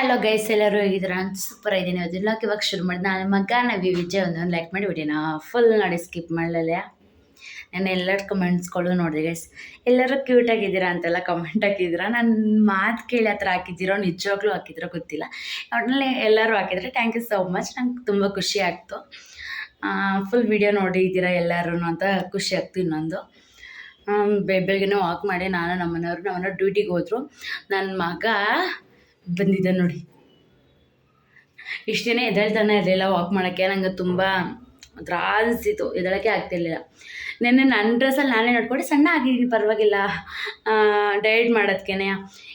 Hello guys ಎಲ್ಲರೂ ಹೇಗಿದ್ದೀರಾ? ಅಂತ ಸೂಪರ್ ಇದ್ದೀನಿ. ಅದನ್ನ ಇವಾಗ ಶುರು ಮಾಡಿ ನಾನು ಮಗ, ನವಿ ವಿಜಯ್ ಒಂದು ಲೈಕ್ ಮಾಡಿ ವಿಡಿಯೋನ ಫುಲ್ ನೋಡಿ ಸ್ಕಿಪ್ ಮಾಡಲಲ್ಲ? ನಾನು ಎಲ್ಲರ ಕಮೆಂಟ್ಸ್ಗಳು ನೋಡಿದೆ ಗೈಸ್ ಎಲ್ಲರೂ ಕ್ಯೂಟ್ ಆಗಿದ್ದೀರಾ ಅಂತೆಲ್ಲ ಕಮೆಂಟ್ ಹಾಕಿದ್ದೀರಾ? ನನ್ನ ಮಾತು ಕೇಳಿ ಹತ್ರ ಹಾಕಿದ್ದೀರೋ, ನಿಜವಾಗ್ಲೂ ಹಾಕಿದ್ರೋ ಗೊತ್ತಿಲ್ಲ. ಒಟ್ಟಿನಲ್ಲಿ ಎಲ್ಲರೂ ಹಾಕಿದ್ರೆ ಥ್ಯಾಂಕ್ ಯು ಸೋ ಮಚ್ ನಂಗೆ ತುಂಬ ಖುಷಿ ಆಗ್ತು. ಫುಲ್ ವಿಡಿಯೋ ನೋಡಿದ್ದೀರಾ ಎಲ್ಲರೂ ಅಂತ ಖುಷಿ ಆಗ್ತು ಇನ್ನೊಂದು. ಬೆಳಗ್ಗೆನೇ ವಾಕ್ ಮಾಡಿ ನಾನು ನಮ್ಮನೆಯವರು ನಮ್ಮನ್ನ ಡ್ಯೂಟಿಗೆ ಹೋದರು. ನನ್ನ ಮಗ ಬಂದಿದ್ದ ನೋಡಿ. ಇಷ್ಟು ದಿನ ಎದ್ದೇಳ್ತಾನೆ ಇರಲಿಲ್ಲ ವಾಕ್ ಮಾಡೋಕ್ಕೆ. ನಂಗೆ ತುಂಬ ಒಂಥರ ಅನಿಸ್ತಿತ್ತು ಎದ್ದೇಳಕ್ಕೆ ಆಗ್ತಿರ್ಲಿಲ್ಲ ನಿನ್ನೆ ನನ್ನ ಡ್ರೆಸ್ಸಲ್ಲಿ ನಾನೇ ನೋಡ್ಕೊಂಡು, ಸಣ್ಣ ಆಗಿದ್ದೀನಿ ಪರವಾಗಿಲ್ಲ. ಡಯಟ್ ಮಾಡೋದಕ್ಕೇನೆ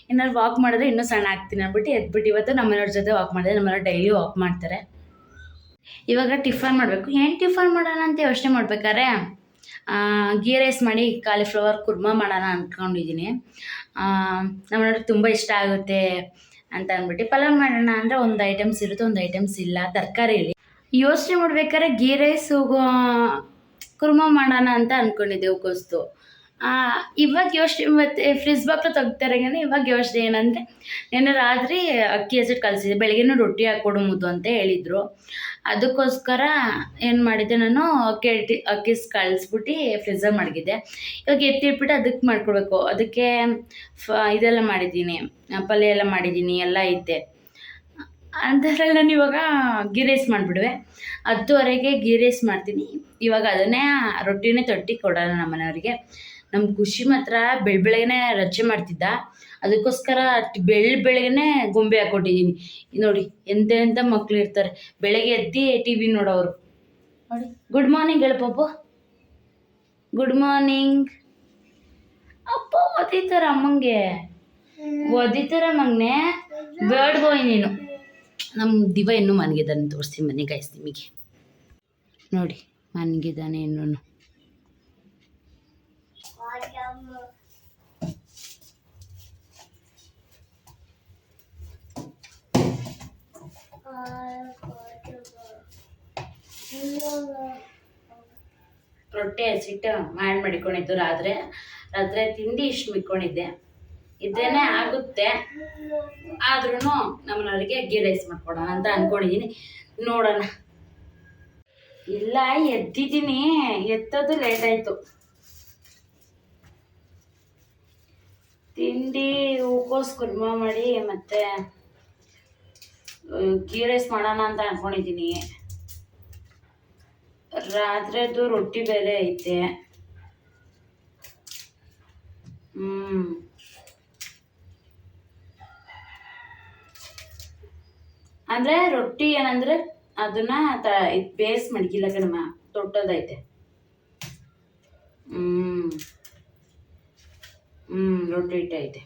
ಇನ್ನು ವಾಕ್ ಮಾಡಿದ್ರೆ ಇನ್ನೂ ಸಣ್ಣ ಆಗ್ತೀನಿ ಅಂದ್ಬಿಟ್ಟು ಎದ್ಬಿಟ್ಟು ಇವತ್ತು ನಮ್ಮನೆಯವ್ರ ಜೊತೆ ವಾಕ್ ಮಾಡಿದೆ. ನಮ್ಮನೆಯವ್ರು ಡೈಲಿ ವಾಕ್ ಮಾಡ್ತಾರೆ. ಇವಾಗ ಟಿಫನ್ ಮಾಡಬೇಕು. ಏನು ಟಿಫನ್ ಮಾಡೋಣ ಅಂತ ಯೋಚನೆ ಮಾಡ್ಬೇಕಾದ್ರೆ ಗೀ ರೈಸ್ ಮಾಡಿ ಕಾಲಿಫ್ಲವರ್ ಕುರ್ಮಾ ಮಾಡೋಣ ಅಂದ್ಕೊಂಡಿದ್ದೀನಿ. ನಮ್ಮನೆಯವ್ರಿಗೆ ತುಂಬ ಇಷ್ಟ ಆಗುತ್ತೆ. ಅಂತ ಅಂದ್ಬಿಟ್ಟು ಪಲಾವ್ ಮಾಡೋಣ ಅಂದ್ರೆ ಒಂದು ಐಟಮ್ಸ್ ಇರುತ್ತೆ, ಒಂದು ಐಟಮ್ಸ್ ಇಲ್ಲ. ತರಕಾರಿಲಿ ಯೋಚನೆ ಮಾಡ್ಬೇಕಾದ್ರೆ ಗೀ ರೈಸ್ ಕುರ್ಮ ಮಾಡೋಣ ಅಂತ ಅನ್ಕೊಂಡಿದ್ದೆ ಹೂಕೋಸ್ತು ಇವಾಗ ಯೋಚನೆ, ಮತ್ತು ಫ್ರಿಜ್ ಬಾಕ್ಲು ತೆಗ್ತಾರೆ ಇವಾಗ ಯೋಚನೆ ಏನಂದರೆ, ನಿನ್ನೆ ರಾತ್ರಿ ಅಕ್ಕಿ ಹೆಸರು ಕಲಿಸಿದೆ ಬೆಳಗ್ಗೆನೂ ರೊಟ್ಟಿ ಹಾಕ್ಕೊಡು ಮುದ್ದು ಅಂತ ಹೇಳಿದ್ರು. ಅದಕ್ಕೋಸ್ಕರ ಏನು ಮಾಡಿದ್ದೆ ನಾನು, ಅಕ್ಕಿ ಅಕ್ಕಿ ಕಳಿಸ್ಬಿಟ್ಟು ಫ್ರಿಜ್ಜಾಗಿ ಮಡಗಿದ್ದೆ. ಇವಾಗ ಎತ್ತಿಟ್ಬಿಟ್ಟು ಅದಕ್ಕೆ ಮಾಡ್ಕೊಡ್ಬೇಕು. ಅದಕ್ಕೆ ಫ, ಇದೆಲ್ಲ ಮಾಡಿದ್ದೀನಿ. ಪಲ್ಯ ಎಲ್ಲ ಮಾಡಿದ್ದೀನಿ, ಎಲ್ಲ ಐತೆ ಅಂಥದ್ರಲ್ಲಿ ನಾನು ಇವಾಗ ಗೀ ರೈಸ್ ಮಾಡಿಬಿಡುವೆ. ಹತ್ತುವರೆಗೆ ಗೀ ರೈಸ್ ಮಾಡ್ತೀನಿ. ಇವಾಗ ಅದನ್ನೇ ರೊಟ್ಟಿನೇ ತೊಟ್ಟಿ ಕೊಡೋಣ ನಮ್ಮ ಮನೆಯವ್ರಿಗೆ ನಮ್ಮ ಖುಷಿ ಮಾತ್ರ ಬೆಳ್ ಬೆಳಗ್ಗೆನೆ ರಜೆ ಮಾಡ್ತಿದ್ದ. ಅದಕ್ಕೋಸ್ಕರ ಬೆಳ್ ಬೆಳಗ್ಗೆನೆ ಗೊಂಬೆ ಹಾಕ್ಕೊಟ್ಟಿದ್ದೀನಿ ನೋಡಿ ಎಂತ ಎಂತ ಮಕ್ಳು ಇರ್ತಾರೆ. ಬೆಳಗ್ಗೆ ಎದ್ದು ಟಿ ವಿ ನೋಡೋರು ನೋಡಿ. ಗುಡ್ ಮಾರ್ನಿಂಗ್ ಹೇಳು ಪಾಪು. ಗುಡ್ ಮಾರ್ನಿಂಗ್ ಅಪ್ಪ ಒದಿತಾರ ಅಮ್ಮಂಗೆ. ಒದಿತಾರ ಬರ್ಡ್ ಬಾಯ್ ನೀನು. ನಮ್ಮ ದಿವ ಇನ್ನೂ ಮನಗಿದ್ದಾನೆ. ತೋರಿಸ್ತೀನಿ ಮನೆ ಕಾಯಿಸ್ತೀನಿ ನಿಮಗೆ. ನೋಡಿ ಮನಗಿದ್ದಾನೆ ಇನ್ನೂ ರೊಟ್ಟಿ ಹಸಿಟ್ಟು ಮಾಡಿ ಮಡಿಕೊಂಡಿದ್ದು ರಾತ್ರಿ. ರಾತ್ರಿ ತಿಂಡಿ ಇಷ್ಟು ಮಿಕ್ಕೊಂಡಿದ್ದೆ. ಇದೇನೆ ಆಗುತ್ತೆ. ಆದ್ರೂ ನಮ್ಮನವ್ರಿಗೆ ಗೀ ರೈಸ್ ಮಾಡ್ಕೊಡೋಣ ಅಂತ ಅನ್ಕೊಂಡಿದ್ದೀನಿ ನೋಡೋಣ. ಇಲ್ಲ, ಎದ್ದಿದ್ದೀನಿ. ಎತ್ತೋದು ಲೇಟ್ ಆಯ್ತು. ತಿಂಡಿ ಹೂಕೋಸ್ ಕುರ್ಮ ಮಾಡಿ ಮತ್ತೆ ಗೀ ರೈಸ್ ಮಾಡೋಣ ಅಂತ ಅನ್ಕೊಂಡಿದ್ದೀನಿ. ರಾತ್ರಿದು ರೊಟ್ಟಿ ಬೇರೆ ಐತೆ. ಹ್ಮ್. ಅಂದರೆ ರೊಟ್ಟಿ ಏನಂದ್ರೆ ಅದನ್ನ ಇದ್ ಬೇಸ್ ಮಡಗಿಲ್ಲ ಕಣಮ್ಮ ದೊಡ್ಡದೈತೆ ಹ್ಮ್. ಹ್ಮ್, ರೊಟ್ಟಿ ಹಿಟ್ಟು ಐತೆ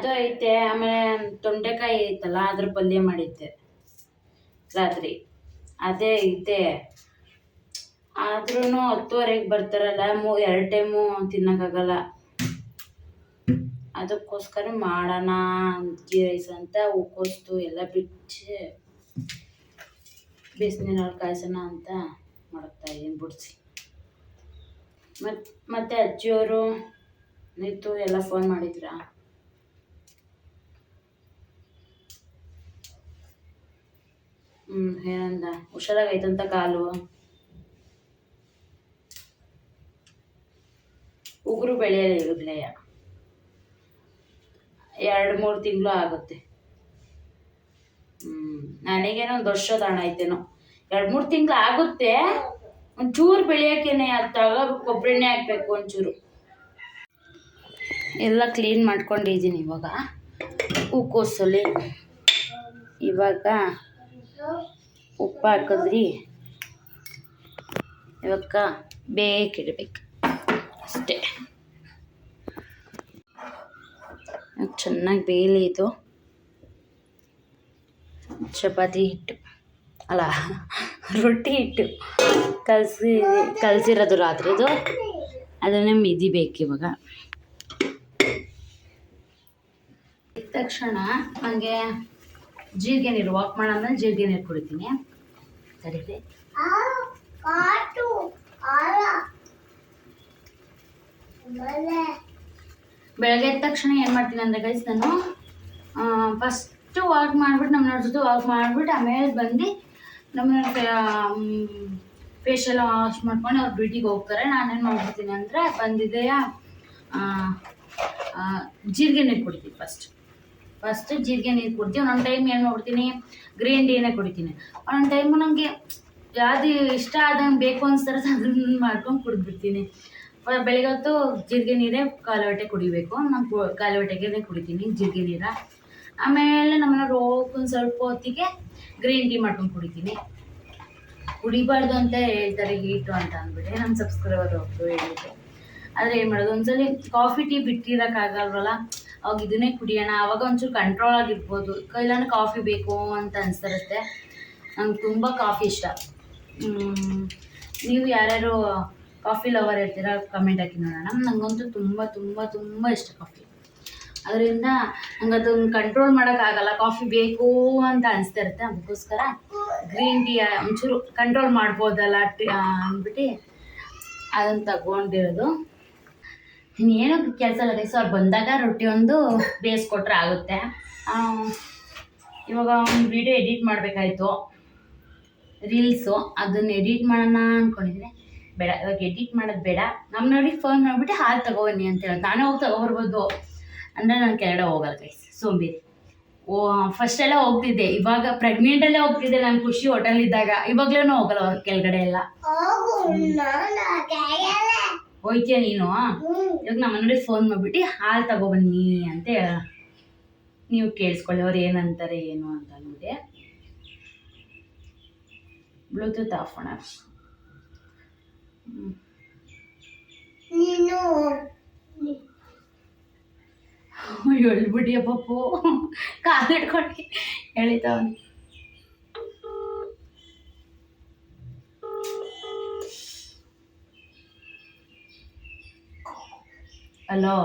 ಅದು ಐತೆ, ಆಮೇಲೆ ತೊಂಡೆಕಾಯಿ ಐತಲ್ಲ, ಅದ್ರ ಪಲ್ಯ ಮಾಡಿದ್ದೆ. ರಾತ್ರಿ. ಅದೇ ಐತೆ. ಆದ್ರೂ ಹತ್ತುವರೆಗೆ ಬರ್ತಾರಲ್ಲ, ಮೂ, ಎರಡು ಟೈಮು ತಿನ್ನೋಕ್ಕಾಗಲ್ಲ. ಅದಕ್ಕೋಸ್ಕರ ಮಾಡೋಣ ಗೀ ರೈಸ್ ಅಂತ ಉಕ್ಕೋಸ್ತು ಎಲ್ಲ ಬಿಚ್ಚಿ ಬಿಸಿನೀರಲ್ಲಿ ಕಾಯಿಸೋಣ ಅಂತ ಮಾಡ್ತಾ ಇದ್ದೀನಿ ಬಿಡಿಸಿ. ಮತ್ತು ಮತ್ತೆ ಅಜ್ಜಿಯವರು ನಿತ್ತು ಎಲ್ಲ ಫೋನ್ ಮಾಡಿದ್ರಾ? ಏನಂದ? ಹುಷಾರಾಗೈತಂತ ಕಾಲು. ಉಗುರು ಬೆಳೆಯಲ್ಲ ಬೆಳೆಯ. ಎರಡು, ಮೂರು ತಿಂಗಳು ಆಗುತ್ತೆ. ಹ್ಮ್, ನನಗೇನೋ ಒಂದು ವರ್ಷ ತಾಣ ಐತೇನೋ ಎರಡು, ಮೂರು ತಿಂಗಳು ಆಗುತ್ತೆ. ಒಂಚೂರು ಬೆಳೆಯೋಕ್ಕೇನೆ ಅದು ತಗೋ ಕೊಬ್ಬರಿ ಎಣ್ಣೆ ಹಾಕಬೇಕು ಒಂಚೂರು. ಎಲ್ಲ ಕ್ಲೀನ್ ಮಾಡ್ಕೊಂಡಿದ್ದೀನಿ ಇವಾಗ. ಹೂಕೋಸಲ್ಲಿ ಇವಾಗ ಉಪ್ಪು ಹಾಕಿದ್ರಿ. ಇವಕ್ಕ ಬೇಕಿಡ್ಬೇಕು ಅಷ್ಟೇ. ಚೆನ್ನಾಗಿ ಬೇಯಲಿ ಇದು. ಚಪಾತಿ ಹಿಟ್ಟು. ಅಲ್ಲ, ರೊಟ್ಟಿ ಹಿಟ್ಟು. ಕಲಸಿ, ಕಲಸಿರೋದು ರಾತ್ರಿದು ಅದನ್ನೇ ಮಿದಿಬೇಕು ಇವಾಗ. ತಕ್ಷಣ ನನಗೆ ಜೀರಿಗೆ ನೀರು ವಾಕ್ ಮಾಡೋಣ ಜೀರಿಗೆ ನೀರು ಕುಡಿತೀನಿ. ಸರಿ. ಬೆಳಗ್ಗೆ ಎದ್ದ ತಕ್ಷಣ ಏನು ಮಾಡ್ತೀನಿ ಅಂದರೆ ಗೈಸ್ ನಾನು ಫಸ್ಟು ವಾಕ್ ಮಾಡಿಬಿಟ್ಟು ನಮ್ಮ ಜೊತೆ ವಾಕ್ ಮಾಡಿಬಿಟ್ಟು ಆಮೇಲೆ ಬಂದು ನಮ್ಮ ಫೇಶಿಯಲ್ ವಾಶ್ ಮಾಡ್ಕೊಂಡು ಅವ್ರು ಡ್ಯೂಟಿಗೆ ಹೋಗ್ತಾರೆ. ನಾನೇನು ಮಾಡ್ಬಿಡ್ತೀನಿ ಅಂದರೆ ಬಂದಿದೆಯಾ ಜೀರಿಗೆ ನೀರು ಕುಡಿತೀನಿ ಫಸ್ಟ್ ಫಸ್ಟ್ ಜೀರಿಗೆ ನೀರು ಕುಡ್ತೀನಿ ಒಂದೊಂದು ಟೈಮ್ ಏನು ಮಾಡ್ಬಿಡ್ತೀನಿ ಗ್ರೀನ್ ಟೀನೇ ಕುಡಿತೀನಿ. ಒಂದೊಂದು ಟೈಮು ನನಗೆ ಯಾವುದು ಇಷ್ಟ ಆದಂಗೆ ಬೇಕು ಅನ್ಸ್ತಾರೆ ಅದನ್ನ ಮಾಡ್ಕೊಂಡು ಕುಡಿದ್ಬಿಡ್ತೀನಿ. ಬೆಳಿಗ್ಗೆ ಹೊತ್ತು ಜೀರಿಗೆ ನೀರೇ ಕಾಲು ಹೊಟ್ಟೆ ಕುಡಿಬೇಕು. ನಾನು ಕಾಲು ಹೊಟ್ಟೆಗೆ ಕುಡಿತೀನಿ ಜೀರಿಗೆ ನೀರ. ಆಮೇಲೆ ನಮ್ಮನ್ನ ರೋಗ ಒಂದು ಸ್ವಲ್ಪ ಹೊತ್ತಿಗೆ ಗ್ರೀನ್ ಟೀ ಮಾಡ್ಕೊಂಡು ಕುಡಿತೀನಿ. ಕುಡಿಬಾರ್ದು ಅಂತ ಹೇಳ್ತಾರೆ, ಹೀಟು ಅಂತ ಅಂದ್ಬಿಟ್ಟು. ನಮ್ಮ ಸಬ್ಸ್ಕ್ರೈಬರ್ ಒಬ್ಬರು ಹೇಳಿದ್ರು. ಆದರೆ ಏನು ಮಾಡೋದು, ಒಂದ್ಸಲಿ ಕಾಫಿ ಟೀ ಬಿಟ್ಟಿರೋಕ್ಕಾಗಲ್ವಲ್ಲ? ಅವಾಗ ಇದನ್ನೇ ಕುಡಿಯೋಣ, ಅವಾಗ ಒಂಚೂರು ಕಂಟ್ರೋಲ್ ಆಗಿರ್ಬೋದು. ಇಲ್ಲಾಂದ್ರೆ ಕಾಫಿ ಬೇಕು ಅಂತ ಅನಿಸ್ತಿರುತ್ತೆ ನಂಗೆ ತುಂಬ ಕಾಫಿ ಇಷ್ಟ. ನೀವು ಯಾರ್ಯಾರು ಕಾಫಿ ಲವರ್ ಇರ್ತೀರ ಕಮೆಂಟ್ ಹಾಕಿ ನೋಡೋಣ. ನನಗಂತೂ ತುಂಬ ತುಂಬ ತುಂಬ ಇಷ್ಟ ಕಾಫಿ ಅದರಿಂದ ನಂಗೆ ಅದನ್ನು ಕಂಟ್ರೋಲ್ ಮಾಡೋಕ್ಕಾಗಲ್ಲ ಕಾಫಿ ಬೇಕು ಅಂತ ಅನಿಸ್ತಾ ಇರುತ್ತೆ. ಅದಕ್ಕೋಸ್ಕರ ಗ್ರೀನ್ ಟೀ ಒಂಚೂರು ಕಂಟ್ರೋಲ್ ಮಾಡ್ಬೋದಲ್ಲ ಟಿ ಅಂದ್ಬಿಟ್ಟು ಅದನ್ನು ತಗೊಂಡಿರೋದು. ಇನ್ನೇನು ಕೆಲಸ ಇಲ್ಲ ಸೊ ಅವ್ರು ಬಂದಾಗ ರೊಟ್ಟಿ ಒಂದು ಬೇಯಿಸ್ಕೊಟ್ರೆ ಆಗುತ್ತೆ. ಇವಾಗ ಒಂದು ವಿಡಿಯೋ ಎಡಿಟ್ ಮಾಡಬೇಕಾಯ್ತು. ರೀಲ್ಸು ಅದನ್ನು ಎಡಿಟ್ ಮಾಡೋಣ ಅಂದ್ಕೊಂಡಿದ್ದೀನಿ ಬೇಡ, ಇವಾಗ ಎಡಿಟ್ ಮಾಡೋದು ಬೇಡ. ನಮ್ಮ ನೋಡಿ ಫೋನ್ ಮಾಡಿಬಿಟ್ಟು ಹಾಲು ತಗೊಬನ್ನಿ ಅಂತ ಹೇಳೋದು. ನಾನೇ ಹೋಗಿ ತಗೋಬರ್ಬೋದು. ಅಂದರೆ ನಾನು ಕೆಳಗಡೆ ಹೋಗಲ್ಲ ಗೈಸ್ ಸೋಂಬೇರಿ ಓ ಫಸ್ಟ್ ಎಲ್ಲ ಹೋಗ್ತಿದ್ದೆ. ಇವಾಗ ಪ್ರೆಗ್ನೆಂಟಲ್ಲೇ ಹೋಗ್ತಿದ್ದೆ ನಾನು ಖುಷಿ ಹೋಟೆಲ್ ಇದ್ದಾಗ. ಇವಾಗ್ಲೂ ಹೋಗಲ್ಲ ಕೆಳಗಡೆ ಎಲ್ಲ. ಹೋಯ್ತೀಯ ನೀನು? ಇವಾಗ ನಮ್ಮ ಮನೇಲಿ ಫೋನ್ ಮಾಡಿಬಿಟ್ಟು ಹಾಲು ತಗೊಬನ್ನಿ ಅಂತ ಹೇಳ. ನೀವು ಕೇಳಿಸ್ಕೊಳ್ಳಿ ಅವ್ರು ಏನಂತಾರೆ ಏನು ಅಂತ ಅಂದ್ಬಿಟ್ಟು ಬ್ಲೂಟೂತ್ ಆಫ್ ಮಾಡೋಣ ನೀನು? ಹೇಳ್ಬಿಡಿ ಪಪ್ಪು ಕಾಲಿಡ್ಕೊಂಡು ಎಳಿತಾವನಿ ಹಲೋ.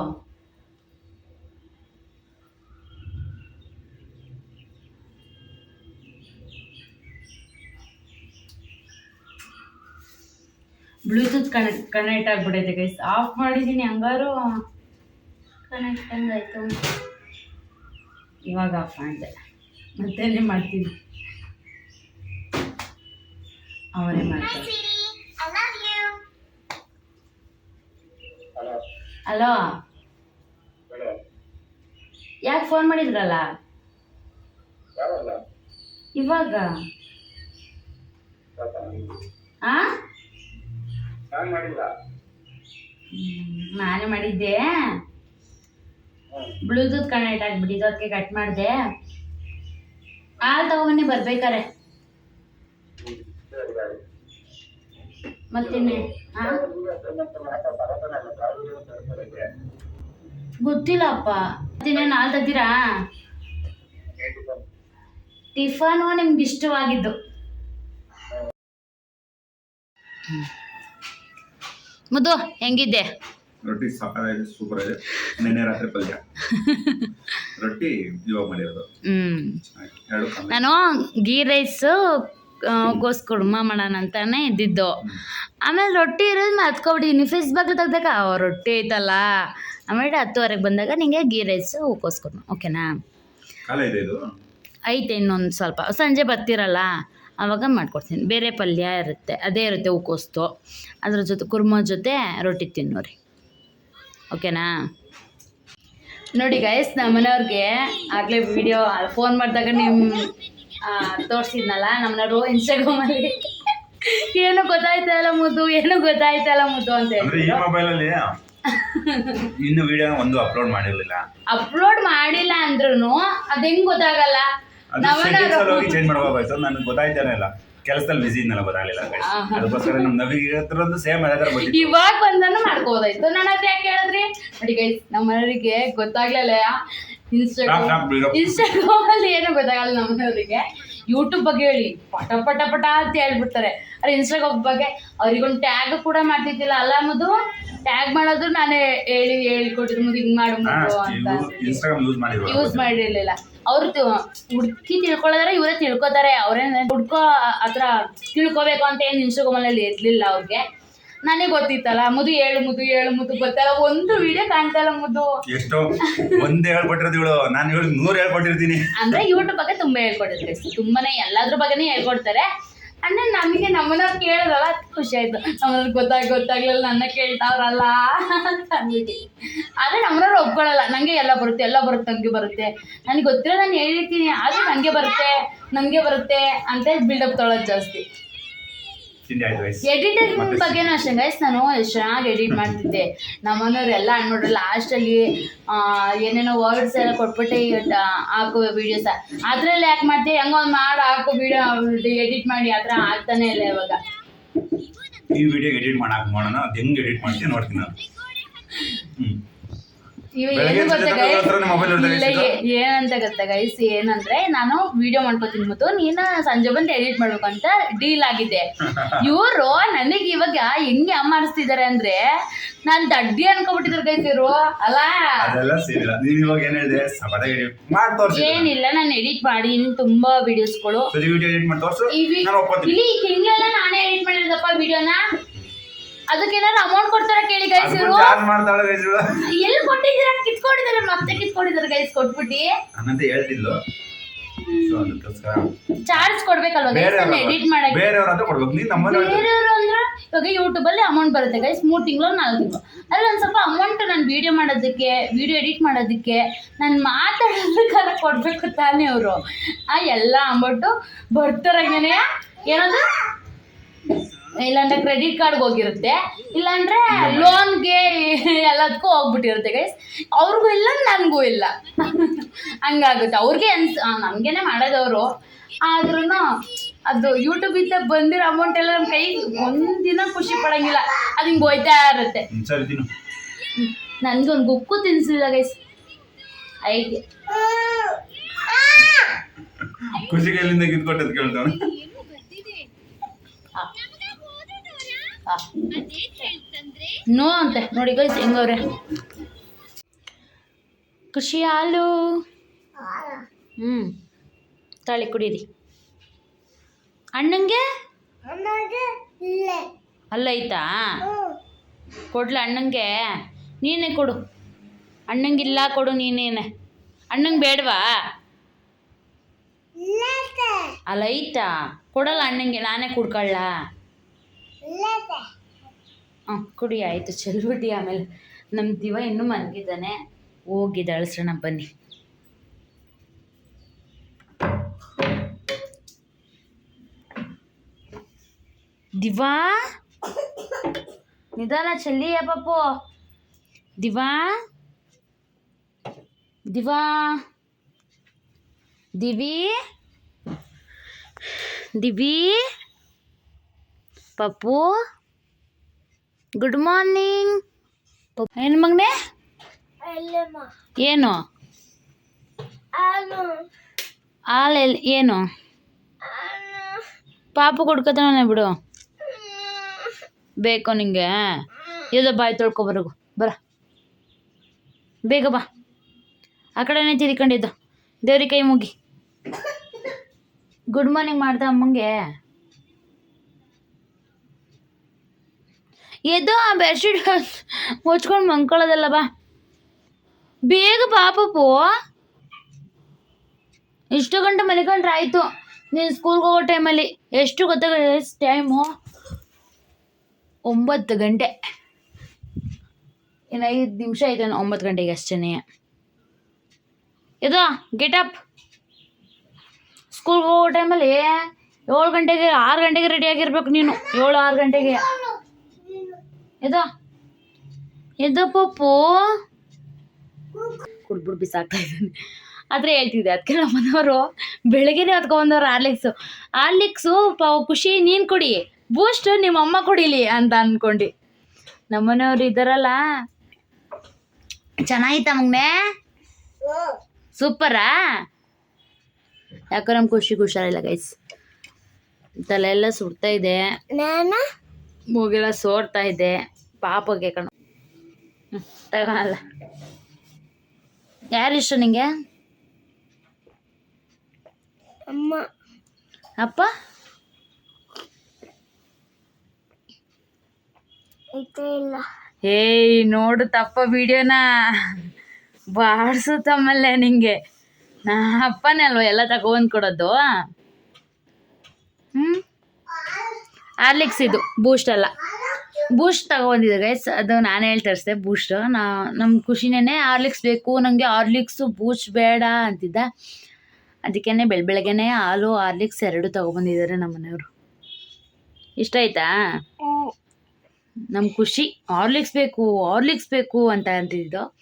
ಬ್ಲೂಟೂತ್ ಕನೆಕ್ಟ್ ಕನೆಕ್ಟ್ ಆಗಿಬಿಡೈತೆ ಗೈಸ್ ಆಫ್ ಮಾಡಿದ್ದೀನಿ ಹಂಗಾರು. ಕನೆಕ್ಟ್ ಹಂಗಾಯ್ತು ಇವಾಗ ಆಫ್ ಮಾಡಿದೆ. ಮತ್ತೇನೇ ಮಾಡ್ತೀನಿ ಅವರೇ ಮಾಡ್ತಾರೆ. ಹಲೋ? ಯಾಕೆ ಫೋನ್ ಮಾಡಿದ್ರಲ್ಲ? ಇವಾಗ? ಆ? ನಾನೇ ಮಾಡಿದ್ದೆ. ಬ್ಲೂಟೂತ್ ಕನೆಕ್ಟ್ ಆಗ್ಬಿಟ್ಟಿದ್ದು ಅದಕ್ಕೆ ಕಟ್ ಮಾಡಿದೆ. ಹಾಲು ತಗೊಂಡು ಬರ್ಬೇಕಾರೆ. ಮತ್ತಿನ್ನೆ ಹಾ ಗೊತ್ತಿಲ್ಲಪ್ಪ. ಮತ್ತಿನ್ನೇನು ಹಾಲು ಟಿಫನ್ ಟಿಫನು ನಿಮ್ಗೆ ಇಷ್ಟವಾಗಿದ್ದು. ಮುದು ಹೆಂಗಿದ್ದೆ ರೊಟ್ಟಿ ಸಾಕಾಗಿದೆ ಸೂಪರ್ ಇದೆ ನಿನ್ನೆ ರಾತ್ರಿ ಪಲ್ಯ. ರೊಟ್ಟಿ ಇವಾಗ ಮಾಡಿರೋದು. ಹ್ಮ್. ನಾನು ಗೀ ರೈಸು ಗೋಸ್ ಕುರ್ಮ ಮಾಡೋಣ ಅಂತಾನೆ ಇದ್ದಿದ್ದು. ಆಮೇಲೆ ರೊಟ್ಟಿ ಇರೋದು ಹತ್ಕೊಬಿಟ್ಟಿನಿ ಫಿಸ್ ಬಾಗಿಲು ತೆಗ್ದಾಗ ರೊಟ್ಟಿ ಐತಲ್ಲ. ಆಮೇಲೆ ಹತ್ತುವರೆಗೆ ಬಂದಾಗ ನಿಂಗೆ ಗೀ ರೈಸು ಕುರ್ಮ ಓಕೆನಾ ಐತೆ ಇನ್ನೊಂದು ಸ್ವಲ್ಪ. ಸಂಜೆ ಬರ್ತಿರಲ್ಲ ಆವಾಗ ಮಾಡ್ಕೊಡ್ತೀನಿ. ಬೇರೆ ಪಲ್ಯ ಇರುತ್ತೆ ಅದೇ ಇರುತ್ತೆ ಹೂಕೋಸ್ತು. ಅದ್ರ ಜೊತೆ ಕುರ್ಮ ಜೊತೆ ರೊಟ್ಟಿ ತಿನ್ನೋರಿ. ಓಕೆನಾ ನೋಡಿ ಗೈಸ್ ನಮ್ಮನೆಯವ್ರಿಗೆ ಆಗಲೇ ವಿಡಿಯೋ ಫೋನ್ ಮಾಡಿದಾಗ ನಿಮ್ಮ ತೋರಿಸಿದ್ನಲ್ಲ ನಮ್ಮನವರು ಇನ್ಸ್ಟಾಗ್ರಾಮಲ್ಲಿ ಏನು ಗೊತ್ತಾಯ್ತಲ್ಲ ಮುದ್ದು ಏನು ಗೊತ್ತಾಯ್ತಲ್ಲ ಮುದ್ದು ಅಂತ ಅಂದ್ರೆ ಈ ಮೊಬೈಲ್ ಅಲ್ಲಿ ಇನ್ನು ವಿಡಿಯೋ ಒಂದು ಅಪ್ಲೋಡ್ ಮಾಡಿರಲಿಲ್ಲ. ಅಪ್ಲೋಡ್ ಮಾಡಿಲ್ಲ ಅಂದ್ರೂ ಅದು ಹೆಂಗ್ ಗೊತ್ತಾಗಲ್ಲ? ಅಲ್ಲಿ ಚೇಂಜ್ ಮಾಡ್ಕೋಬೇಕು ನನಗೆ ಗೊತ್ತಾಯ್ತಾನೆ ಇಲ್ಲ. ಕೆಲಸದಲ್ಲಿ ಬಿಸಿ ಇದ್ನಲ್ಲ ಗೊತ್ತಾಗಲಿಲ್ಲ ಅದಕ್ಕೋಸ್ಕರ ನಮ್ಮ ನವಿಗೆ ಹತ್ರದ್ದು ಸೇಮ್ ಅದೇ ಥರ ಬಂದಿತ್ತು. ಇವಾಗ ಬಂದನು ಮಾಡ್ಕೋದಾಯ್ತು ನನ್ನ ಹತ್ರ ಯಾಕೆ ಹೇಳಿದ್ರಿ ನೋಡಿ ಗೈಸ್ ನಮ್ಮ ಮನೆಯವರಿಗೆ ಗೊತ್ತಾಗ್ಲಿಲ್ಲ. ಇನ್ಸ್ಟಾಗ್ರಾಮ್ ಇನ್ಸ್ಟಾಗ್ರಾಮ್ ಅಲ್ಲಿ ಏನು ಗೊತ್ತಾಗಲ್ಲ ನಮ್ಮ ಯೂಟ್ಯೂಬ್ ಬಗ್ಗೆ ಹೇಳಿ. ಪಟ ಪಟ ಪಟ ಅಂತ ಹೇಳ್ಬಿಡ್ತಾರೆ. ಅರೆ ಇನ್ಸ್ಟಾಗ್ರಾಮ್ ಬಗ್ಗೆ ಅವ್ರಿಗೊಂದು ಟ್ಯಾಗ್ ಕೂಡ ಮಾಡ್ತಿದ್ದಿಲ್ಲ ಅಲ್ಲ ಅನ್ನೋದು ಟ್ಯಾಗ್ ಮಾಡೋದು ನಾನೇ ಹೇಳಿ ಹೇಳ್ಕೊಟ್ಟಿದ್ದು ಮುಂದೆ ಹಿಂಗ್ ಮಾಡು ಮುದು ಅಂತ ಯೂಸ್ ಮಾಡಿರ್ಲಿಲ್ಲ. ಅವ್ರು ಹುಡುಕಿ ತಿಳ್ಕೊಳ್ಳೋದಾರೆ ಇವರೇ ತಿಳ್ಕೊತಾರೆ. ಅವ್ರೇನ್ ಹುಡ್ಕೋ ಹತ್ರ ತಿಳ್ಕೊಬೇಕು ಅಂತ ಏನು ಇನ್ಸ್ಟಾಗ್ರಾಮಲ್ಲಿ ಇರ್ಲಿಲ್ಲ ಅವ್ರಿಗೆ. ನನಗೆ ಗೊತ್ತಿತ್ತಲ್ಲ ಮುದು ಏಳು ಮುದು ಏಳು ಮುದು ಗೊತ್ತಲ್ಲ ಒಂದು ವಿಡಿಯೋ ಕಾಣ್ತಾ ಇಲ್ಲ ಮುದು. ಎಷ್ಟೋ ಒಂದೇ ಹೇಳ್ಕೊಟ್ಟಿರೋದು ಇವಳು. ನಾನು ಇವಳು ನೂರು ಹೇಳ್ಕೊಟ್ಟಿರ್ತೀನಿ. ಅಂದ್ರೆ ಯೂಟ್ಯೂಬ್ ಬಗ್ಗೆ ತುಂಬಾ ಹೇಳ್ಕೊಟ್ಟಿರ್ತೀವಿ ತುಂಬಾನೇ ಎಲ್ಲಾದ್ರ ಬಗ್ಗೆನೇ ಹೇಳ್ಕೊಡ್ತಾರೆ. ಅಣ್ಣ ನಮಗೆ ನಮ್ಮನ್ನ ಕೇಳಿದ್ರಲ್ಲ ಖುಷಿ ಆಯ್ತು. ನಮ್ಮನ್ನ ಗೊತ್ತಾಗ ಗೊತ್ತಾಗ್ಲಿಲ್ಲ ನನ್ನ ಕೇಳ್ತಾವ್ರಲ್ಲ ಅಂದ್ಬಿಟ್ಟು. ಆದ್ರೆ ನಮ್ಮನವ್ರು ಒಪ್ಕೊಳ್ಳಲ್ಲ. ನಂಗೆ ಎಲ್ಲ ಬರುತ್ತೆ ಎಲ್ಲ ಬರುತ್ತೆ ನಂಗೆ ಬರುತ್ತೆ. ನನಗೆ ಗೊತ್ತಿರೋ ನಾನು ಹೇಳಿರ್ತೀನಿ ಆದ್ರೆ ನಂಗೆ ಬರುತ್ತೆ ನಂಗೆ ಬರುತ್ತೆ ಅಂತ ಬಿಲ್ಡಪ್ ತೊಳೋದು ಜಾಸ್ತಿ. ತಿಂಡಿ ಆಯ್ತು ವಯಸ್ಸು ಎಡಿಟಿಂಗ್ ಬಗ್ಗೆನೂ ಅಷ್ಟೇ ಗೈಸ್ ನಾನು ಎಷ್ಟು ಚೆನ್ನಾಗಿ ಎಡಿಟ್ ಮಾಡ್ತಿದ್ದೆ. ನಮ್ಮನೆಯವ್ರು ಎಲ್ಲ ಲಾಸ್ಟ್ ಲಾಸ್ಟಲ್ಲಿ ಏನೇನೋ ವರ್ಡ್ಸ್ ಎಲ್ಲ ಕೊಟ್ಬಿಟ್ಟು ಹಾಕುವ ವಿಡಿಯೋಸ ಅದ್ರಲ್ಲಿ ಯಾಕೆ ಮಾಡ್ತೀವಿ ಹೆಂಗೋ ಒಂದು ಮಾಡಿ ಹಾಕು ವಿಡಿಯೋ ಎಡಿಟ್ ಮಾಡಿ ಆ ಥರ ಆಗ್ತಾನೆ ಇಲ್ಲ ಇವಾಗ. ಈ ವಿಡಿಯೋ ಎಡಿಟ್ ಮಾಡಕ್ ಮಾಡೋಣ ಅದು ಹೆಂಗ್ ಎಡಿಟ್ ಮಾಡ್ತೀನಿ ನೋಡ್ತೀನಿ ನಾನು. ಇವ ಏನು ಗೊತ್ತಾ ಇಲ್ಲ ಏ- ಏನಂತ ಗೊತ್ತಾ ಗೈಸ್ ಏನಂದ್ರೆ ನಾನು ವಿಡಿಯೋ ಮಾಡ್ಕೊತೀನಿ ಮತ್ತು ನೀನ ಸಂಜೆ ಬಂದು ಎಡಿಟ್ ಮಾಡ್ಬೇಕು ಅಂತ ಡೀಲ್ ಆಗಿದೆ. ಇವರು ನನಗೆ ಇವಾಗ ಹೆಂಗೆ ಅಮ್ಮಾರಿಸ್ತಿದ್ದಾರೆ ಅಂದ್ರೆ ನಾನ್ ದಡ್ಡಿ ಅನ್ಕೊಬಿಟ್ಟಿದ್ರು ಗೈಸ್ ಇವರು ಅಲ್ಲ? ಅದೆಲ್ಲ ಸೇರಿಲ್ಲ ನೀನ್ ಇವಾಗ ಏನ್ ಹೇಳಿದೆ? ಸಬದ ಎಡಿಟ್ ಮಾಡಿ ತೋರ್ಸಿ ಏನಿಲ್ಲ ನಾನು ಎಡಿಟ್ ಮಾಡಿ ತುಂಬಾ ವಿಡಿಯೋಸ್ಗಳು ಸರಿ ವಿಡಿಯೋ ಎಡಿಟ್ ಮಾಡಿ ತೋರ್ಸು. ಈ ನಾನು ಒಪ್ಕೋತೀನಿ. ಇಲ್ಲಿ ಹಿಂಗೆಲ್ಲ ತಿಂಗಳೆಲ್ಲ ನಾನೇ ಎಡಿಟ್ ಮಾಡಿರೋದಪ್ಪ ವಿಡಿಯೋನ ಅದಕ್ಕೇನಾದ್ರು ಅಮೌಂಟ್ ಕೊಡ್ತಾರ ಕೇಳಿ ಗೈಸ್ ಇವರು? ಚಾರ್ಜ್ ಮಾಡ್ತಾಳೆ ಇವ್ಳು. ಎಲ್ಲಿ ಕೊಟ್ಟಿದ್ದೀರಾ? ಕಿತ್ಕೊಂಡಿದ್ದಾರೆ ಮತ್ತೆ ಕಿತ್ಕೊಂಡಿದ್ದಾರೆ ಗೈಸ್ ಕೊಟ್ಬಿಟ್ಟು. ಹಂಗಂತ ಹೇಳ್ತಿದ್ಲು. ಸೊ ಅದಕ್ಕೋಸ್ಕರ ಚಾರ್ಜ್ ಕೊಡ್ಬೇಕಲ್ವಾ ಗೈಸ್ ನಾನು ಎಡಿಟ್ ಮಾಡಕ್ಕೆ? ಬೇರೆಯವ್ರ ಹತ್ರ ಕೊಡ್ಬೇಕು. ನೀನ್ ನಮ್ಮನ್ನ ಬೇರೆಯವರು ಅಂದ್ರೆ ಇವಾಗ ಯೂಟ್ಯೂಬ್ ಅಲ್ಲಿ ಅಮೌಂಟ್ ಬರುತ್ತೆ ಗೈಸ್ ಮೂರು ತಿಂಗಳು ನಾಲ್ಕು ತಿಂಗಳು. ಅಲ್ಲಿ ಒಂದು ಸ್ವಲ್ಪ ಅಮೌಂಟ್ ನಾನು ವಿಡಿಯೋ ಮಾಡೋದಕ್ಕೆ ವಿಡಿಯೋ ಎಡಿಟ್ ಮಾಡೋದಕ್ಕೆ ನಾನು ಮಾತಾಡೋದಕ್ಕೆಲ್ಲ ಕೊಡಬೇಕು ತಾನೇ ಅವರು ಆ ಎಲ್ಲ ಅಮೌಂಟು ಬರ್ತಾರಂಗೇನೆ ಏನದು? ಇಲ್ಲಾಂದ್ರೆ ಕ್ರೆಡಿಟ್ ಕಾರ್ಡ್ಗೆ ಹೋಗಿರುತ್ತೆ. ಇಲ್ಲಾಂದ್ರೆ ಲೋನ್ಗೆ ಎಲ್ಲದಕ್ಕೂ ಹೋಗ್ಬಿಟ್ಟಿರುತ್ತೆ ಗೈಸ್ ಅವ್ರಿಗೂ ಇಲ್ಲ ನನಗೂ ಇಲ್ಲ. ಹಂಗಾಗುತ್ತೆ. ಅವ್ರಿಗೆ ಅನ್ಸ್ ನಮಗೇನೆ ಮಾಡೋದವರು ಆದ್ರೂ ಅದು ಯೂಟ್ಯೂಬಿಂದ ಬಂದಿರೋ ಅಮೌಂಟ್ ಎಲ್ಲ ನಮ್ಮ ಕೈ ಒಂದಿನ ಖುಷಿ ಪಡಂಗಿಲ್ಲ. ಅದು ಹಿಂಗೆ ಹೋಯ್ತಾ ಇರುತ್ತೆ. ಒಂದು ಗುಕ್ಕು ತಿನ್ಸಿಲ್ಲ ಗೈಸ್ ಐಗೆ ಖುಷಿಗೆ ಎಲ್ಲಿಂದ ಕಿತ್ಕೊಟ್ಟದ್ ಕೇಳ್ತಾವ ನೋ ಅಂತೆ. ನೋಡಿ ಗೈಸ್ ಹೆಂಗವ್ರೆ? ಖುಷಿ ಹಾಲು. ಹ್ಞೂ ತಾಳಿ ಕುಡೀರಿ. ಅಣ್ಣಂಗೆ? ಅಲ್ಲೈತಾ ಕೊಡ್ಲ ಅಣ್ಣಂಗೆ. ನೀನೇ ಕೊಡು. ಅಣ್ಣಂಗಿಲ್ಲ ಕೊಡು ನೀನೇನೆ. ಅಣ್ಣಂಗೆ ಬೇಡವಾ? ಅಲ್ಲೈತಾ ಕೊಡಲ್ಲ ಅಣ್ಣಂಗೆ ನಾನೇ ಕುಡ್ಕೊಳ್ಳ. ಹಾಂ ಕುಡಿ, ಆಯಿತು ಚೆಲ್ಬಿಟ್ಟು ಆಮೇಲೆ. ನಮ್ಮ ದಿವ ಇನ್ನೂ ಮಲಗಿದ್ದಾನೆ. ಹೋಗಿ ದಳಿಸೋಣ, ಬನ್ನಿ. ದಿವಾ? ನಿಧಾನ ಚೆಲ್ಲಿಯ ಪಪ್ಪು ದಿವಾ? ದಿವಾ? ದಿವಿ? ದಿವಿ? ಪಪ್ಪು. ಗುಡ್ ಮಾರ್ನಿಂಗ್ ಏನು ಮಗನೆ? ಏನು? ಹಾಲು ಎಲ್ಲಿ ಏನು? ಪಾಪು ಕುಡ್ಕೋತಾನೆ ಬಿಡು. ಬೇಕು ನಿಂಗೆ. ಇದು ಬಾಯಿ ತೊಳ್ಕೊಬರಗು. ಬರ. ಬೇಗ ಬಾ. ಆ ಕಡೆನೇ ತಿರ್ಕೊಂಡಿದ್ದು. ದೇವ್ರಿಗೆ ಕೈ ಮುಗಿ. ಗುಡ್ ಮಾರ್ನಿಂಗ್ ಮಾಡ್ದ ಅಮ್ಮಂಗೆ. ಎದ್ದು ಆ ಬೆಡ್ಶೀಟ್ ಮುಚ್ಕೊಂಡು ಮಂಕೊಳ್ಳೋದಲ್ಲ ಬಾ. ಬೇಗ ಪಾಪ ಪೋ ಇಷ್ಟು ಗಂಟೆ ಮಲಿಕೊಂಡ್ರೆ ಆಯಿತು. ನೀನು ಸ್ಕೂಲ್ಗೆ ಹೋಗೋ ಟೈಮಲ್ಲಿ ಎಷ್ಟು ಗೊತ್ತಾಗ ಟೈಮು? ಒಂಬತ್ತು ಗಂಟೆ. ಇನ್ನು ಐದು ನಿಮಿಷ ಆಯ್ತು ಒಂಬತ್ತು ಗಂಟೆಗೆ ಅಷ್ಟೇ ಇದು ಗೆಟಪ್ ಸ್ಕೂಲ್ಗೆ ಹೋಗೋ ಟೈಮಲ್ಲಿ ಏಳು ಗಂಟೆಗೆ, ಆರು ಗಂಟೆಗೆ ರೆಡಿ ಆಗಿರ್ಬೇಕು ನೀನು. ಏಳು, ಆರು ಗಂಟೆಗೆ. ಎದ? ಎದ ಪಪ್ಪು ಕುಡ್ಬಿಡ್ ಬಿಸಾಕ್ತಾ ಇದ್ದಾನೆ. ಆದರೆ ಹೇಳ್ತಿದ್ದೆ ಅದಕ್ಕೆ ನಮ್ಮನವರು ಮನೆಯವರು. ಬೆಳಗ್ಗೆನೇ ಆರ್ಲಿಕ್ಸ್ ಆರ್ಲಿಕ್ಸು. ಆರ್ಲಿಕ್ಸು ಪ ಖುಷಿ ನೀನು ಕುಡಿ. ಬೂಸ್ಟ್ ನಿಮ್ಮ ಅಮ್ಮ ಕುಡಿಲಿ ಅಂತ ಅಂದ್ಕೊಂಡು ನಮ್ಮನೆಯವ್ರು ಇದ್ದಾರಲ್ಲ? ಚೆನ್ನಾಗಿತ್ತ ಮಗ್ನೆ? ಸೂಪರಾ ಯಾಕೋ ನಮ್ಮ ಖುಷಿ ಹುಷಾರಿಲ್ಲ ಗೈಸ್ ತಲೆ ಎಲ್ಲ ಸುಡ್ತಾ ಇದೆ. ಮೂಗೆಲ್ಲ ಸೋರ್ತಾ ಇದೆ. ಪಾಪಗೆ ಕಣ. ಹ್ಞೂ ತಗೊಳಲ್ಲ. ಯಾರಿಷ್ಟ ನಿಂಗೆ? ಅಮ್ಮ. ಅಪ್ಪ? ಏಯ್ ನೋಡು ತಪ್ಪ ವಿಡಿಯೋನ. ತಮ್ಮಲ್ಲೆ ನಿಂಗೆ. ನಾ ಅಪ್ಪನೇ ಅಲ್ವಾ ಎಲ್ಲ ತಗೊಂಡ್ ಕೊಡೋದು? ಹ್ಮ್? ಆರ್ಲಿಕ್ಸ್ ಇದು ಬೂಸ್ಟ್ ಅಲ್ಲ ಬೂಸ್ಟ್ ತಗೊಂಡಿದ್ದೆ ಗೈಸ್ ಅದು ನಾನು ಹೇಳಿ ತರಿಸ್ದೆ ಬೂಸ್ಟ್ ನಾ ನಮ್ಮ ಖುಷಿನೇ ಆರ್ಲಿಕ್ಸ್ ಬೇಕು ನನಗೆ ಆರ್ಲಿಕ್ಸು ಬೂಸ್ಟ್ ಬೇಡ ಅಂತಿದ್ದ. ಅದಕ್ಕೇ ಬೆಳ, ಬೆಳಗ್ಗೆನೆ ಹಾಲು ಆರ್ಲಿಕ್ಸ್ ಎರಡು ತಗೊಬಂದಿದ್ದಾರೆ ನಮ್ಮ ಮನೆಯವರು. ಇಷ್ಟ ಆಯ್ತಾ? ನಮ್ಮ ಖುಷಿ ಆರ್ಲಿಕ್ಸ್ ಬೇಕು ಆರ್ಲಿಕ್ಸ್ ಬೇಕು ಅಂತ ಅಂತಿದ್ದು.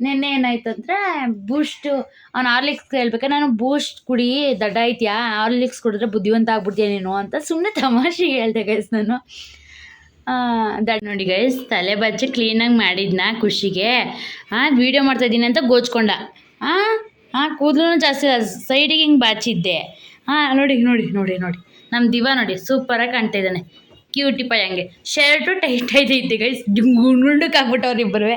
ನಿನ್ನೆ ಏನಾಯ್ತಂದ್ರೆ ಬೂಸ್ಟ್ ಅವ್ನು ಆರ್ಲಿಕ್ಸ್ ಹೇಳ್ಬೇಕಾ, ನಾನು ಬೂಸ್ಟ್ ಕುಡಿ, ದಡ್ಡ ಐತ್ಯಾ ಆರ್ಲಿಕ್ಸ್ ಕುಡಿದ್ರೆ ಬುದ್ಧಿವಂತ ಆಗ್ಬಿಡ್ತೀಯ ನೀನು? ಅಂತ ಸುಮ್ಮನೆ ತಮಾಷೆಗೆ ಹೇಳ್ದೆ ಗೈಸ್ ನಾನು. ದಡ್ ನೋಡಿ ಗೈಸ್ ತಲೆ ಬಚ್ಚಿ ಕ್ಲೀನಾಗಿ ಮಾಡಿದ್ನ ಖುಷಿಗೆ. ಹಾಂ ವೀಡಿಯೋ ಮಾಡ್ತಾಯಿದ್ದೀನಿ ಅಂತ ಗೋಚ್ಕೊಂಡ. ಹಾಂ ಹಾಂ ಕೂದಲು ಜಾಸ್ತಿ ಸೈಡಿಗೆ ಹಿಂಗೆ ಬಾಚಿದ್ದೆ ಹಾಂ ನೋಡಿ ನೋಡಿ ನೋಡಿ ನೋಡಿ. ನಮ್ಮ ದಿವ ನೋಡಿ ಸೂಪರಾಗಿ ಕಾಣ್ತಾ ಇದ್ದಾನೆ. ಕ್ಯೂಟಿ ಪೈ ಹಂಗೆ. ಶರ್ಟು ಟೈಟ್ ಐತೆ ಗೈಸ್ ಗುಂಡ್ ಗುಂಡಕ್ಕೆ ಆಗ್ಬಿಟ್ಟವ್ರು ಇಬ್ಬರು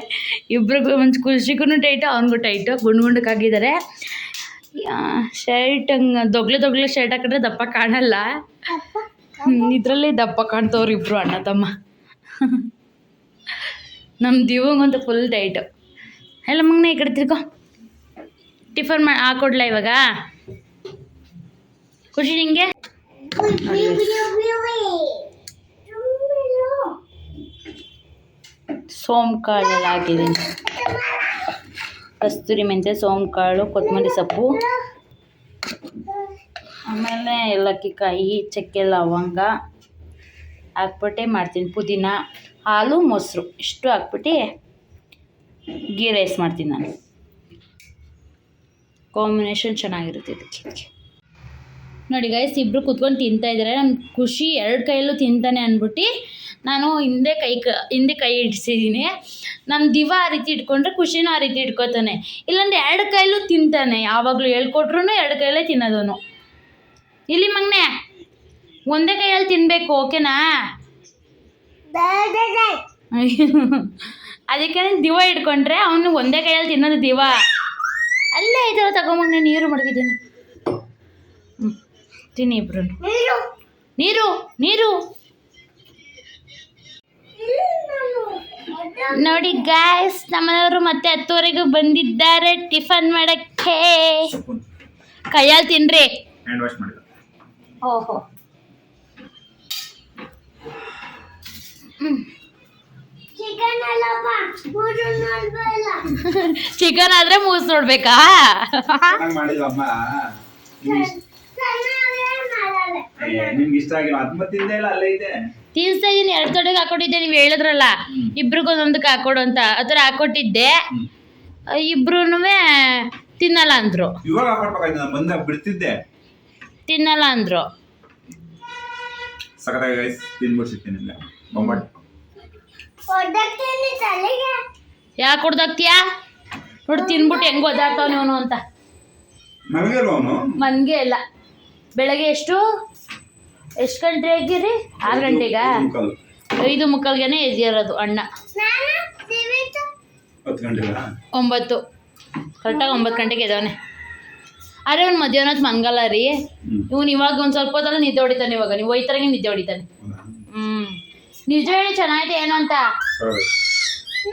ಇಬ್ರಿಗೂ ಒಂದು ಖುಷಿಗೂ ಟೈಟು ಅವ್ನಿಗೂ ಟೈಟು ಗುಂಡು ಗುಂಡಕ್ಕೆ ಶರ್ಟ್ ಹಂಗೆ ದೊಗ್ಲೆ ದೊಗ್ಲೆ ಶರ್ಟ್ ಹಾಕಿದ್ರೆ ದಪ್ಪ ಕಾಣಲ್ಲ. ಇದರಲ್ಲಿ ದಪ್ಪ ಕಾಣ್ತವ್ರು ಇಬ್ರು ಅಣ್ಣ ತಮ್ಮ. ನಮ್ಮ ದಿವಂಗಂತೂ ಫುಲ್ ಡೈಟ್ ಎಲ್ಲ ಮಗನೇ ಈ ಕಡೆ ತಿರ್ಕೋ ಟಿಫನ್ ಮಾಡಿ ಹಾಕೊಡ್ಲ ಇವಾಗ? ಖುಷಿ ನಿಂಗೆ? ಸೋಂಕಾಳೆಲ್ಲ ಹಾಕಿದ್ದೀನಿ. ಕಸ್ತೂರಿ ಮೆಂತ್ಯ ಸೋಂಕಾಳು, ಕೊತ್ತಂಬರಿ ಸೊಪ್ಪು. ಏಲಕ್ಕಿ ಕಾಯಿ, ಚಕ್ಕೆ ಲವಂಗ ಹಾಕ್ಬಿಟ್ಟೆ ಮಾಡ್ತೀನಿ. ಪುದೀನ, ಹಾಲು, ಮೊಸರು. ಇಷ್ಟು ಹಾಕ್ಬಿಟ್ಟು ಗೀ ರೈಸ್ ಮಾಡ್ತೀನಿ ನಾನು. ಕಾಂಬಿನೇಷನ್ ಚೆನ್ನಾಗಿರುತ್ತೆ ಇದಕ್ಕೆ. ನೋಡಿ ಗೈಸ್ ಇಬ್ಬರು ಕುತ್ಕೊಂಡು ತಿಂತಾ ಇದ್ದಾರೆ. ನನ್ನ ಖುಷಿ ಎರಡು ಕೈಯಲ್ಲೂ ತಿಂತಾನೆ ಅಂದ್ಬಿಟ್ಟು ನಾನು ಹಿಂದೆ ಕೈ ಕ, ಹಿಂದೆ ಕೈ ಇಡ್ಸಿದ್ದೀನಿ. ನಮ್ಮ ದಿವ ಆ ರೀತಿ ಇಟ್ಕೊಂಡ್ರೆ ಖುಷಿನೂ ಆ ರೀತಿ ಇಟ್ಕೋತಾನೆ. ಇಲ್ಲಾಂದ್ರೆ ಎರಡು ಕೈಯಲ್ಲೂ ತಿಂತಾನೆ. ಯಾವಾಗಲೂ ಹೇಳ್ಕೊಟ್ರು ಎರಡು ಕೈಯಲ್ಲೇ ತಿನ್ನೋದವನು. ಇಲ್ಲಿ ಮಗ್ನೆ ಒಂದೇ ಕೈಯಲ್ಲಿ ತಿನ್ನಬೇಕು ಓಕೆನಾ? ಅದಕ್ಕೆ ದಿವ ಇಟ್ಕೊಂಡ್ರೆ ಅವನು ಒಂದೇ ಕೈಯಲ್ಲಿ ತಿನ್ನೋದು ದಿವ. ಅಲ್ಲೇ ಐತಲ್ಲ ತಗೊಂಬಂದೆ ನೀರು ಮಡಗಿದ್ದೀನಿ. ಹ್ಞೂ ತಿನ್ನಿ ಇಬ್ರು. ನೀರು. ನೀರು ನೋಡಿ ಗಾಯ್ಸ್ ನಮ್ಮನೆಯವರು ಮತ್ತೆ ಹತ್ತುವರೆಗೂ ಬಂದಿದ್ದಾರೆ ಟಿಫನ್ ಮಾಡಕ್ಕೆ. ಕೈಯಲ್ಲಿ ತಿನ್ರಿ. हो ಓಹೋ ಚಿಕನ್ ಆದ್ರೆ ಮೂಸ್ ನೋಡ್ಬೇಕಾ? ಚೆನ್ನಾಗಿ ಮಾಡಿದ್ವ ಅಮ್ಮ. ನಿಮ್ಗೆ ಇಷ್ಟ ಆಗಿಲ್ಲ. ಅದು ಇಲ್ಲ ಅಲ್ಲೇ ಇದೆ. ತಿನ್ಸ್ತಾ ಇದೀನಿ. ಎರಡು ತೊಡೆಗೆ ಹಾಕೊಟ್ಟಿದ್ದೆ ನೀವು ಹೇಳಿದ್ರಲ್ಲ. ಇಬ್ರಿಗೂ ಒಂದೊಂದಕ್ಕೆ ಹಾಕೊಡು ಅಂತ. ಆ ಥರ ಹಾಕೊಟ್ಟಿದ್ದೆ. ಇಬ್ರು ತಿನ್ನಲ್ಲ ಅಂದ್ರು. ಇವಾಗ ಬಿಡ್ತಿದ್ದೆ. ತಿನ್ನಲ್ಲ ಅಂದ್ರು. ಸಖತ್ತಾಗಿ ಗೈಸ್ ತಿನ್ಬಿಡ್ಸಿರ್ತೀನಿ ಇಲ್ಲ ಬೊಂಬಟ್. ಯಾಕೆ ಕೊಡ್ದಾಕ್ತೀಯಾ ನೋಡಿ ತಿನ್ಬಿಟ್ಟು ಹೆಂಗ್ ಓದಾಡ್ತಾವ್ ಅವನು ಅಂತ. ನನಗೆ ಅವನು? ಮನ್ಗೆ ಇಲ್ಲ. ಬೆಳಗ್ಗೆ ಎಷ್ಟು? ಎಷ್ಟು ಗಂಟೆ ಆಗಿರಿ? ಆರು ಗಂಟೆಗ? ಮುಕ್ಕಾಲು. ಐದು ಮುಕ್ಕಾಲ್ಗೆನೆ ಎದ್ದಿರೋದು ಅಣ್ಣ. ಹತ್ತು ಗಂಟೆಗ? ಒಂಬತ್ತು. ಕರೆಕ್ಟಾಗಿ ಒಂಬತ್ತು ಗಂಟೆಗೆ ಎದ್ದವನೆ. ಅರೆ ಅವ್ನು ಮಧ್ಯಾಹ್ನ ಹೊತ್ತು ಮಂಗಲ್ಲ ರೀ. ಇವ್ನು ಇವಾಗ ಒಂದು ಸ್ವಲ್ಪ ಹೊತ್ತಲ್ಲ ನಿದ್ದೆ ಹೊಡಿತಾನೆ ಇವಾಗ. ನೀವು ಹೋಯ್ತರಂಗೆ ನಿದ್ದೆ ಹೊಡಿತಾನೆ? ಹ್ಞೂ ನಿಜ ಹೇಳಿ ಚೆನ್ನಾಗಿದೆ ಏನು ಅಂತ.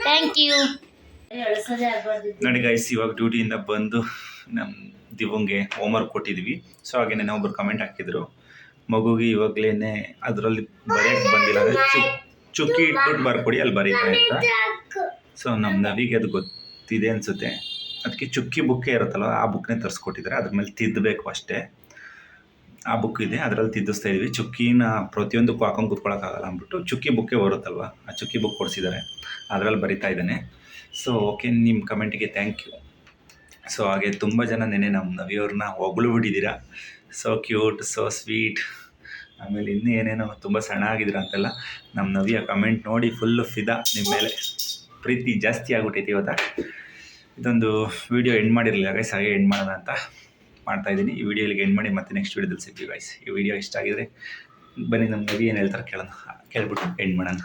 ಥ್ಯಾಂಕ್ ಯು ನೋಡಿ ಗೈಸ್ ಇವಾಗ ಡ್ಯೂಟಿಯಿಂದ ಬಂದು ನಮ್ಮ ದಿವಂಗೆ ಹೋಮ್ವರ್ಕ್ ಕೊಟ್ಟಿದ್ವಿ. ಸೊ ಹಾಗೆ ನೆನೆ ಒಬ್ರು ಕಮೆಂಟ್ ಹಾಕಿದ್ರು. ಮಗುಗೆ ಇವಾಗಲೇ ಅದರಲ್ಲಿ ಬರೆಯಕ್ಕೆ ಬಂದಿಲ್ಲ. ಅಂದರೆ ಚುಕ್ ಚುಕ್ಕಿ ಇಟ್ಬಿಟ್ಟು ಬರ್ಕೊಡಿ ಅಲ್ಲಿ ಬರೀತಾ ಅಂತ ಸೊ ನಮ್ಮ ನವಿಗೆ ಅದು ಗೊತ್ತಿದೆ ಅನಿಸುತ್ತೆ. ಅದಕ್ಕೆ ಚುಕ್ಕಿ ಬುಕ್ಕೇ ಇರುತ್ತಲ್ಲ, ಆ ಬುಕ್ನೇ ತರಿಸ್ಕೊಟ್ಟಿದ್ದಾರೆ. ಅದ್ರ ಮೇಲೆ ತಿದ್ದಬೇಕು ಅಷ್ಟೇ. ಆ ಬುಕ್ ಇದೆ, ಅದರಲ್ಲಿ ತಿದ್ದಿಸ್ತಾ ಇದೀವಿ. ಚುಕ್ಕಿನ ಪ್ರತಿಯೊಂದಕ್ಕೂ ಹಾಕೊಂಡು ಕೂತ್ಕೊಳ್ಳೋಕ್ಕಾಗಲ್ಲ ಅಂದ್ಬಿಟ್ಟು ಚುಕ್ಕಿ ಬುಕ್ಕೇ ಬರುತ್ತಲ್ವ, ಆ ಚುಕ್ಕಿ ಬುಕ್ ಕೊಡಿಸಿದ್ದಾರೆ. ಅದರಲ್ಲಿ ಬರಿತಾ ಇದ್ದಾನೆ. ಸೊ ಓಕೆ ನಿಮ್ಮ ಕಮೆಂಟಿಗೆ ಥ್ಯಾಂಕ್ ಯು ಸೊ ಹಾಗೆ ತುಂಬ ಜನ ನೆನೆ ನಮ್ಮ ನವಿಯವ್ರನ್ನ ಹೊಗಳು ಬಿಟ್ಟಿದ್ದೀರಾ? ಸೊ ಕ್ಯೂಟ್ ಸೊ ಸ್ವೀಟ್ ಆಮೇಲೆ ಇನ್ನೂ ಏನೇನೋ ತುಂಬ ಸಣ್ಣ ಆಗಿದ್ದೀರಾ ಅಂತೆಲ್ಲ ನಮ್ಮ ನವಿಯ ಕಮೆಂಟ್ ನೋಡಿ ಫುಲ್ಲು ಫಿದಾ. ನಿಮ್ಮ ಮೇಲೆ ಪ್ರೀತಿ ಜಾಸ್ತಿ ಆಗ್ಬಿಟ್ಟೈತಿ ಇವತ್ತು. ಇದೊಂದು ವಿಡಿಯೋ ಎಂಡ್ ಮಾಡಿರಲಿಲ್ಲ ಗೈಸ್ ಹಾಗೆ ಎಂಡ್ ಮಾಡೋಣ ಅಂತ ಮಾಡ್ತಾ ಇದ್ದೀನಿ. ಈ ವಿಡಿಯೋ ಇಲ್ಲಿಗೆ ಎಂಡ್ ಮಾಡಿ ಮತ್ತೆ ನೆಕ್ಸ್ಟ್ ವಿಡಿಯೋದಲ್ಲಿ ಸಿಗ್ತೀವಿ ಗೈಸ್ ಈ ವಿಡಿಯೋ ಇಷ್ಟ ಆಗಿದ್ರೆ ಬನ್ನಿ ನಮ್ಮ ನವಿ ಏನು ಹೇಳ್ತಾರೆ ಕೇಳೋಣ. ಕೇಳ್ಬಿಟ್ಟು ಎಂಡ್ ಮಾಡೋಣ.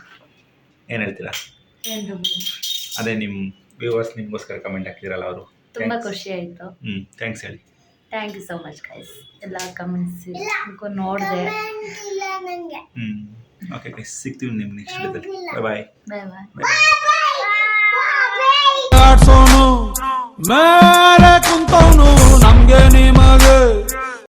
ಏನು ಹೇಳ್ತೀರಾ? ಅದೇ ನಿಮ್ಮ ವ್ಯೂವರ್ಸ್ ನಿಮಗೋಸ್ಕರ ಕಮೆಂಟ್ ಹಾಕ್ತಿರಲ್ಲ ಅವರು. ತುಂಬ ಖುಷಿ ಆಯಿತು. ಹ್ಞೂ ಥ್ಯಾಂಕ್ಸ್ ಹೇಳಿ. Thank you so much guys ಎಲ್ಲ ಕಮೆಂಟ್ಸ್ ನೋಡಿದೆ. ಹ್ಞೂ ಓಕೆ ಗೈಸ್ ಸಿಗ್ತೀವಿ ನಿಮ್ಮ ನೆಕ್ಸ್ಟ್ ವಿಡಿಯೋದಲ್ಲಿ ಬಾಯ್ ಬಾಯ್ ಬಾಯ್ ಬಾಯ್ ಮೇಲೆ ಕುಂತವನು ನಮ್ಗೆ ನಿಮಗೆ.